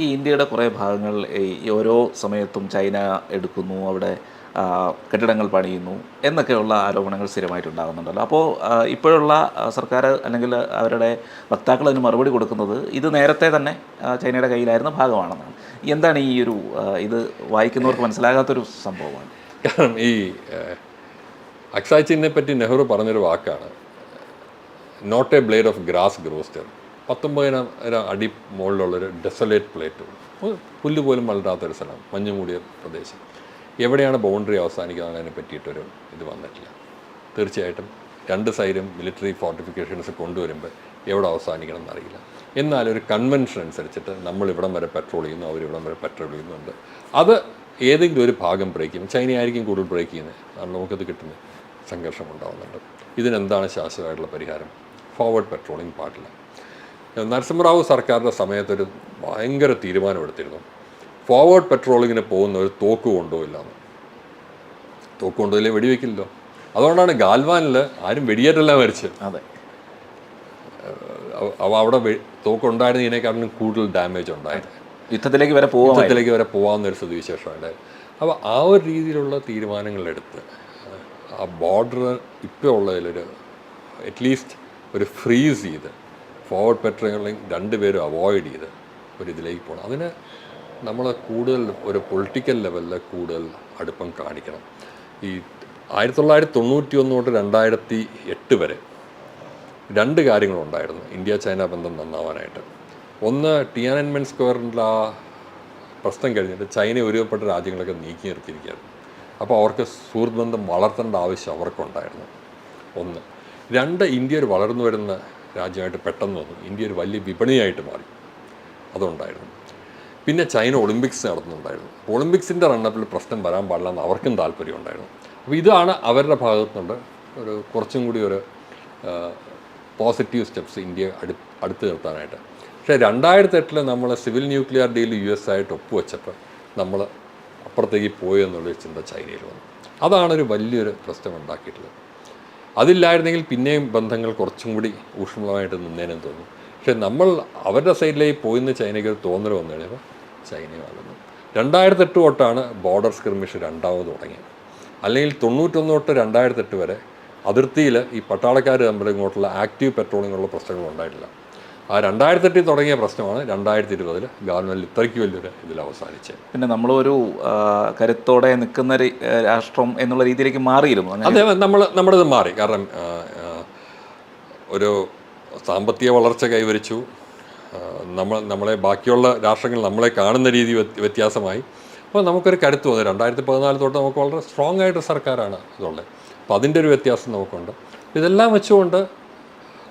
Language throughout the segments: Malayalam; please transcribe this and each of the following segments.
ഈ ഇന്ത്യയുടെ കുറേ ഭാഗങ്ങൾ ഈ ഓരോ സമയത്തും ചൈന എടുക്കുന്നു അവിടെ കെട്ടിടങ്ങൾ പണിയുന്നു എന്നൊക്കെയുള്ള ആരോപണങ്ങൾ സ്ഥിരമായിട്ടുണ്ടാകുന്നുണ്ടല്ലോ. അപ്പോൾ ഇപ്പോഴുള്ള സർക്കാർ അല്ലെങ്കിൽ അവരുടെ വക്താക്കൾ അതിന് മറുപടി കൊടുക്കുന്നത് ഇത് നേരത്തെ തന്നെ ചൈനയുടെ കയ്യിലായിരുന്ന ഭാഗമാണെന്നാണ്. എന്താണ് ഈ ഒരു ഇത് വായിക്കുന്നവർക്ക് മനസ്സിലാകാത്തൊരു സംഭവമാണ്? കാരണം ഈ അക്സായ് ചിന്നെ പറ്റി നെഹ്റു പറഞ്ഞൊരു വാക്കാണ് not a blade of grass grows there പത്തൊമ്പതിനായിരം അടി മുകളിലുള്ളൊരു ഡെസലേറ്റ് പ്ലേറ്റ് പുല്ല് പോലും വളരാത്തൊരു സ്ഥലം മഞ്ഞ് മൂടിയ പ്രദേശം. എവിടെയാണ് ബൗണ്ടറി അവസാനിക്കുന്നത് അതിനെ പറ്റിയിട്ടൊരു ഇത് വന്നിട്ടില്ല. തീർച്ചയായിട്ടും രണ്ട് സൈഡും മിലിറ്ററി ഫോർട്ടിഫിക്കേഷൻസ് കൊണ്ടുവരുമ്പോൾ എവിടെ അവസാനിക്കണം എന്നറിയില്ല. എന്നാൽ ഒരു കൺവെൻഷൻ അനുസരിച്ചിട്ട് നമ്മൾ ഇവിടം വരെ പെട്രോൾ ചെയ്യുന്നു അവർ ഇവിടം വരെ പെട്രോൾ ചെയ്യുന്നുണ്ട്. അത് ഏതെങ്കിലും ഒരു ഭാഗം ബ്രേക്ക് ചെയ്യും ചൈനയായിരിക്കും കൂടുതൽ ബ്രേക്ക് ചെയ്യുന്നത്. കാരണം നമുക്കത് കിട്ടുന്നത് സംഘർഷം ഉണ്ടാകുന്നുണ്ട് ഇതിനെന്താണ് ശാശ്വതമായിട്ടുള്ള പരിഹാരം? ഫോർവേഡ് പെട്രോളിംഗ് പാടില്ല നരസിംഹറാവു സർക്കാരിന്റെ സമയത്തൊരു ഭയങ്കര തീരുമാനമെടുത്തിരുന്നു. ഫോർവേഡ് പെട്രോളിങ്ങിന് പോകുന്ന ഒരു തോക്ക് കൊണ്ടുപോയില്ല എന്ന് തോക്ക് കൊണ്ടുപോയില്ലേ? വെടിവെക്കില്ലല്ലോ. അതുകൊണ്ടാണ് ഗാൽവാനിൽ ആരും വെടിയേറ്റല്ല മരിച്ചത്. അതെ. അവ- അവ അവിടെ തോക്ക് ഉണ്ടായിരുന്നതിനേക്കാളും കൂടുതൽ ഡാമേജ് ഉണ്ടായത്. യുദ്ധത്തിലേക്ക് വരെ പോകാം യുദ്ധത്തിലേക്ക് വരെ പോകാമെന്നൊരു സ്ഥിതിവിശേഷമുണ്ട് അപ്പോൾ ആ ഒരു രീതിയിലുള്ള തീരുമാനങ്ങളെടുത്ത് ആ ബോർഡർ ഇപ്പോൾ ഉള്ളതിലൊരു അറ്റ്ലീസ്റ്റ് ഒരു ഫ്രീസ് ചെയ്ത് ഫോർവേഡ് പെട്രോളിങ് രണ്ടുപേരും അവോയ്ഡ് ചെയ്ത് ഒരു ഇതിലേക്ക് പോകണം അതിന് നമ്മൾ കൂടുതൽ ഒരു പൊളിറ്റിക്കൽ ലെവലിൽ കൂടുതൽ അടുപ്പം കാണിക്കണം. ഈ ആയിരത്തി തൊള്ളായിരത്തി തൊണ്ണൂറ്റി ഒന്ന് തൊട്ട് രണ്ടായിരത്തി എട്ട് വരെ രണ്ട് കാര്യങ്ങളുണ്ടായിരുന്നു ഇന്ത്യ ചൈന ബന്ധം നന്നാവാനായിട്ട്. ഒന്ന് ടിയാനൻമെൻ സ്ക്വയറിന്റെ ആ പ്രശ്നം കഴിഞ്ഞിട്ട് ചൈന ഒരുപ്പെട്ട രാജ്യങ്ങളൊക്കെ നീക്കി നിർത്തിയിരിക്കുകയായിരുന്നു. അപ്പോൾ അവർക്ക് സുഹൃത്ത് ബന്ധം വളർത്തേണ്ട ആവശ്യം അവർക്കുണ്ടായിരുന്നു. ഒന്ന് രണ്ട് ഇന്ത്യ ഒരു വളർന്നു വരുന്ന രാജ്യമായിട്ട് പെട്ടെന്ന് വന്നു. ഇന്ത്യ ഒരു വലിയ വിപണിയായിട്ട് മാറി. അതുണ്ടായിരുന്നു. പിന്നെ ചൈന ഒളിമ്പിക്സ് നടത്തുന്നുണ്ടായിരുന്നു. ഒളിമ്പിക്സിന്റെ റണ്ണപ്പിൽ പ്രശ്നം വരാൻ പാടില്ല എന്ന് അവർക്കും താല്പര്യമുണ്ടായിരുന്നു അപ്പോൾ ഇതാണ് അവരുടെ ഭാഗത്തുനിന്ന് ഒരു കുറച്ചും കൂടി ഒരു പോസിറ്റീവ് സ്റ്റെപ്സ് ഇന്ത്യ അടു അടുത്ത് നിർത്താനായിട്ട്. പക്ഷേ രണ്ടായിരത്തി എട്ടിൽ നമ്മൾ civil nuclear deal U S ആയിട്ട് ഒപ്പുവെച്ചപ്പോൾ നമ്മൾ അപ്പുറത്തേക്ക് പോയി എന്നുള്ളൊരു ചിന്ത ചൈനയിൽ വന്നു. അതാണൊരു വലിയൊരു പ്രശ്നം ഉണ്ടാക്കിയിട്ടുള്ളത്. അതില്ലായിരുന്നെങ്കിൽ പിന്നെയും ബന്ധങ്ങൾ കുറച്ചും കൂടി ഊഷ്മളമായിട്ട് നിന്നേനെന്ന് തോന്നുന്നു. പക്ഷേ നമ്മൾ അവരുടെ സൈഡിലേക്ക് പോയിന്ന് ചൈനയ്ക്ക് ഒരു തോന്നൽ വന്നു കഴിഞ്ഞപ്പോൾ ചൈന വളർന്നു രണ്ടായിരത്തി എട്ട് തൊട്ടാണ് ബോർഡർ സ്ക്രിമിഷ് രണ്ടാമത് തുടങ്ങിയത്. അല്ലെങ്കിൽ തൊണ്ണൂറ്റൊന്ന് തൊട്ട് രണ്ടായിരത്തെട്ട് വരെ അതിർത്തിയിൽ ഈ പട്ടാളക്കാർ തമ്മിൽ ഇങ്ങോട്ടുള്ള ആക്റ്റീവ് പെട്രോളിങ്ങുള്ള പ്രശ്നങ്ങൾ ഉണ്ടായിട്ടില്ല. ആ രണ്ടായിരത്തി എട്ടിൽ തുടങ്ങിയ പ്രശ്നമാണ് രണ്ടായിരത്തി ഇരുപതിൽ ഗവൺമെന്റ് ഇത്രയ്ക്ക് വലിയൊരു ഇതിൽ അവസാനിച്ചത്. പിന്നെ നമ്മളൊരു കരുത്തോടെ നിൽക്കുന്ന രാഷ്ട്രം എന്നുള്ള രീതിയിലേക്ക് മാറിയിരുന്നു. അതെ നമ്മൾ നമ്മുടെ ഇത് മാറി. കാരണം ഒരു സാമ്പത്തിക വളർച്ച കൈവരിച്ചു. നമ്മൾ നമ്മളെ ബാക്കിയുള്ള രാഷ്ട്രങ്ങൾ നമ്മളെ കാണുന്ന രീതി വ്യത്യ- വ്യത്യാസമായി. അപ്പോൾ നമുക്കൊരു കരുത്ത് വന്നു. രണ്ടായിരത്തി പതിനാല് തൊട്ട് നമുക്ക് വളരെ സ്ട്രോങ് ആയിട്ട് സർക്കാരാണ് ഇതുള്ളത്. അപ്പോൾ അതിന്റെ ഒരു വ്യത്യാസം നമുക്കുണ്ട്. ഇതെല്ലാം വെച്ചുകൊണ്ട്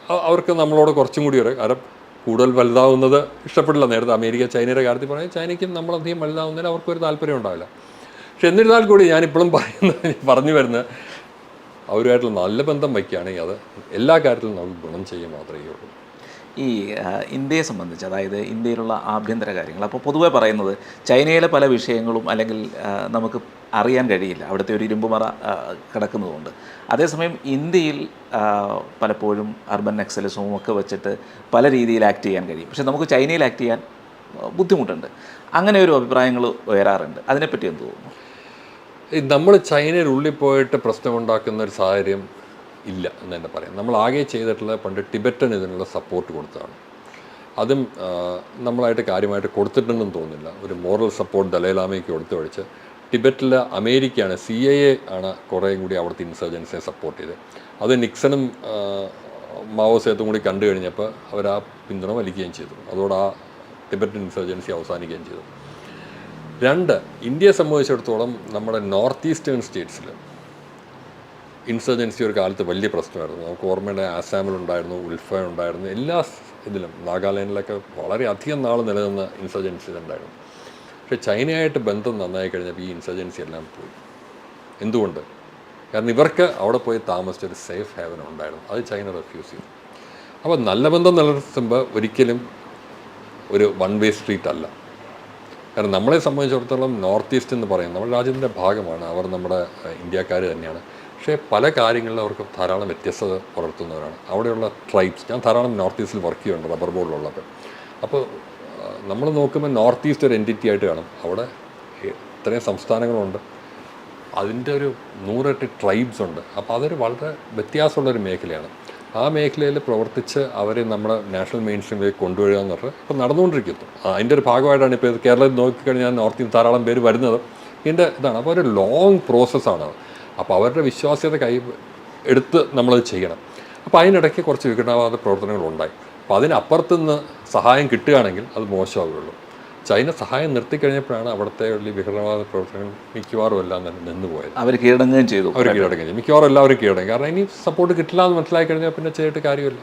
അവർക്ക് നമ്മളോട് കുറച്ചും കൂടി ഒരു കാരണം കൂടുതൽ വലുതാവുന്നത് ഇഷ്ടപ്പെടില്ല. നേരത്തെ അമേരിക്ക ചൈനയുടെ കാര്യത്തിൽ പറയാം ചൈനയ്ക്കും നമ്മളധികം വലുതാവുന്നതിന് അവർക്കൊരു താല്പര്യം ഉണ്ടാവില്ല. പക്ഷെ എന്നിരുന്നാൽ കൂടി ഞാനിപ്പോഴും പറയുന്നത് പറഞ്ഞു വരുന്ന അവരുമായിട്ടുള്ള നല്ല ബന്ധം വയ്ക്കുകയാണെങ്കിൽ അത് എല്ലാ കാര്യത്തിലും നമ്മൾ ഗുണം ചെയ്യുക മാത്രമേ ഉള്ളൂ. ഈ ഇന്ത്യയെ സംബന്ധിച്ച് അതായത് ഇന്ത്യയിലുള്ള ആഭ്യന്തര കാര്യങ്ങൾ. അപ്പോൾ പൊതുവെ പറയുന്നത് ചൈനയിലെ പല വിഷയങ്ങളും അല്ലെങ്കിൽ നമുക്ക് അറിയാൻ കഴിയില്ല. അവിടുത്തെ ഒരു ഇരുമ്പുമറ കിടക്കുന്നതുകൊണ്ട്. അതേസമയം ഇന്ത്യയിൽ പലപ്പോഴും അർബൻ നക്സലിസവും ഒക്കെ വെച്ചിട്ട് പല രീതിയിൽ ആക്ട് ചെയ്യാൻ കഴിയും. പക്ഷേ നമുക്ക് ചൈനയിൽ ആക്ട് ചെയ്യാൻ ബുദ്ധിമുട്ടുണ്ട്. അങ്ങനെ ഒരു അഭിപ്രായങ്ങൾ ഉയരാറുണ്ട്. അതിനെപ്പറ്റി എന്ത് തോന്നുന്നു? നമ്മൾ ചൈനയിൽ ഉള്ളിൽ പോയിട്ട് പ്രശ്നമുണ്ടാക്കുന്ന ഒരു സാഹചര്യം ഇല്ല എന്ന് തന്നെ പറയാം. നമ്മൾ ആകെ ചെയ്തിട്ടുള്ള പണ്ട് ടിബറ്റൻ ഇതിനുള്ള സപ്പോർട്ട് കൊടുത്തതാണ്. അതും നമ്മളായിട്ട് കാര്യമായിട്ട് കൊടുത്തിട്ടുണ്ടെന്ന് തോന്നുന്നില്ല. ഒരു മോറൽ സപ്പോർട്ട് ദലൈലാമയ്ക്ക് കൊടുത്തു ഒഴിച്ച് ടിബറ്റിൽ അമേരിക്കയാണ് സി എ എ ആണ് കുറേയും കൂടി അവിടുത്തെ ഇൻസർജൻസിനെ സപ്പോർട്ട് ചെയ്തത്. അത് നിക്സണും മാവോ സേത്തും കൂടി കണ്ടു കഴിഞ്ഞപ്പോൾ അവർ ആ പിന്തുണ വലിക്കുകയും ചെയ്തു. അതോടെ ആ ടിബറ്റൻ ഇൻസർജൻസി അവസാനിക്കുകയും ചെയ്തു. രണ്ട് ഇന്ത്യയെ സംബന്ധിച്ചിടത്തോളം നമ്മുടെ നോർത്ത് ഈസ്റ്റേൺ സ്റ്റേറ്റ്സിൽ ഇൻസർജൻസി ഒരു കാലത്ത് വലിയ പ്രശ്നമായിരുന്നു. നമുക്ക് ഓർമ്മയുടെ ആസാമിലുണ്ടായിരുന്നു ഉൽഫ ഉണ്ടായിരുന്നു എല്ലാ ഇതിലും നാഗാലാൻഡിലൊക്കെ വളരെ അധികം നാൾ നിലനിന്ന ഇൻസർജൻസി ഉണ്ടായിരുന്നു പക്ഷേ ചൈനയായിട്ട് ബന്ധം നന്നായി കഴിഞ്ഞപ്പോൾ ഈ ഇൻസർജൻസി എല്ലാം പോയി. എന്തുകൊണ്ട്? കാരണം ഇവർക്ക് അവിടെ പോയി താമസിച്ച ഒരു സേഫ് ഹാവൻ ഉണ്ടായിരുന്നു. അത് ചൈന റെഫ്യൂസ് ചെയ്തു. അപ്പോൾ നല്ല ബന്ധം നിലനിർത്തുമ്പോൾ ഒരിക്കലും ഒരു വൺ വേ സ്ട്രീറ്റ് അല്ല. കാരണം നമ്മളെ സംബന്ധിച്ചിടത്തോളം നോർത്ത് ഈസ്റ്റ് എന്ന് പറയുന്നത് നമ്മുടെ രാജ്യത്തിന്റെ ഭാഗമാണ്. അവർ നമ്മുടെ ഇന്ത്യക്കാർ തന്നെയാണ്. പക്ഷേ പല കാര്യങ്ങളിലും അവർക്ക് ധാരാളം വ്യത്യസ്തത പുലർത്തുന്നവരാണ്. അവിടെയുള്ള ട്രൈബ്സ് ഞാൻ ധാരാളം നോർത്ത് ഈസ്റ്റിൽ വർക്ക് ചെയ്യുന്നുണ്ട് റബ്ബർ ബോർഡിലുള്ളപ്പോൾ അപ്പോൾ നമ്മൾ നോക്കുമ്പോൾ നോർത്ത് ഈസ്റ്റ് ഒരു എന്റിറ്റി ആയിട്ട് കാണും. അവിടെ ഇത്രയും സംസ്ഥാനങ്ങളുണ്ട്. അതിന്റെ ഒരു നൂറെട്ട് ട്രൈബ്സ് ഉണ്ട്. അപ്പോൾ അതൊരു വളരെ വ്യത്യാസമുള്ളൊരു മേഖലയാണ്. ആ മേഖലയിൽ പ്രവർത്തിച്ച് അവരെ നമ്മുടെ നാഷണൽ മെയിൻ സ്ട്രീമിലേക്ക് കൊണ്ടുവരിക എന്ന് പറഞ്ഞാൽ ഇപ്പോൾ നടന്നുകൊണ്ടിരിക്കുന്നു. അതിന്റെ ഒരു ഭാഗമായിട്ടാണ് ഇപ്പോൾ കേരളത്തിൽ നോക്കിക്കഴിഞ്ഞാൽ നോർത്തിൽ ധാരാളം പേര് വരുന്നത്. ഇതിന്റെ ഇതാണ് അപ്പോൾ ഒരു ലോങ് പ്രോസസ്സാണ് അപ്പോൾ അവരുടെ വിശ്വാസ്യത കൈ എടുത്ത് നമ്മളത് ചെയ്യണം. അപ്പോൾ അതിനിടയ്ക്ക് കുറച്ച് വിഘടനവാദ പ്രവർത്തനങ്ങളുണ്ടായി. അപ്പോൾ അതിനപ്പുറത്തുനിന്ന് സഹായം കിട്ടുകയാണെങ്കിൽ അത് മോശമാവുകയുള്ളൂ. ചൈന സഹായം നിർത്തിക്കഴിഞ്ഞപ്പോഴാണ് അവിടുത്തെ ഈ വിഘടനവാദ പ്രവർത്തനങ്ങൾ മിക്കവാറും എല്ലാം തന്നെ നിന്നുപോയത് അവർ കീഴടങ്ങുകയും ചെയ്തു. അവർ കീഴടങ്ങി മിക്കവാറും എല്ലാവരും കീഴടങ്ങി. കാരണം ഇനി സപ്പോർട്ട് കിട്ടില്ല എന്ന് മനസ്സിലാക്കി കഴിഞ്ഞാൽ പിന്നെ ചെയ്തിട്ട് കാര്യമില്ല.